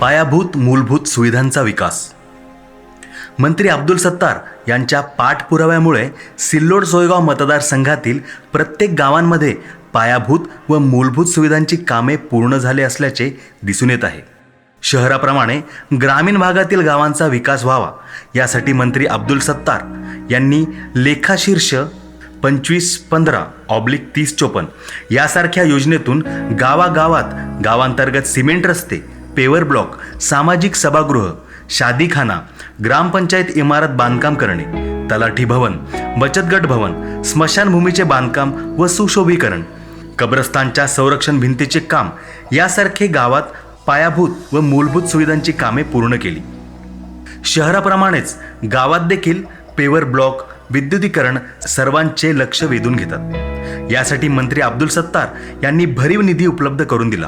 पायाभूत मूलभूत सुविधांचा विकास. मंत्री अब्दुल सत्तार यांच्या पाठपुराव्यामुळे सिल्लोड सोयगाव मतदारसंघातील प्रत्येक गावांमध्ये पायाभूत व मूलभूत सुविधांची कामे पूर्ण झाले असल्याचे दिसून येत आहे. शहराप्रमाणे ग्रामीण भागातील गावांचा विकास व्हावा यासाठी मंत्री अब्दुल सत्तार यांनी लेखाशीर्ष पंचवीस पंधरा ऑब्लिक तीस चोपन्न यासारख्या योजनेतून गावागावात गावांतर्गत सिमेंट रस्ते पेवर ब्लॉक सामाजिक सभागृह शादीखाना ग्रामपंचायत इमारत बांधकाम करणे तलाठी भवन बचत गट भवन स्मशानभूमीचे बांधकाम व सुशोभीकरण कब्रस्तानच्या संरक्षण भिंतीचे काम यासारखे गावात पायाभूत व मूलभूत सुविधांची कामे पूर्ण केली. शहराप्रमाणेच गावात देखील पेवर ब्लॉक विद्युतीकरण सर्वांचे लक्ष वेधून घेतात. यासाठी मंत्री अब्दुल सत्तार यांनी भरीव निधी उपलब्ध करून दिला.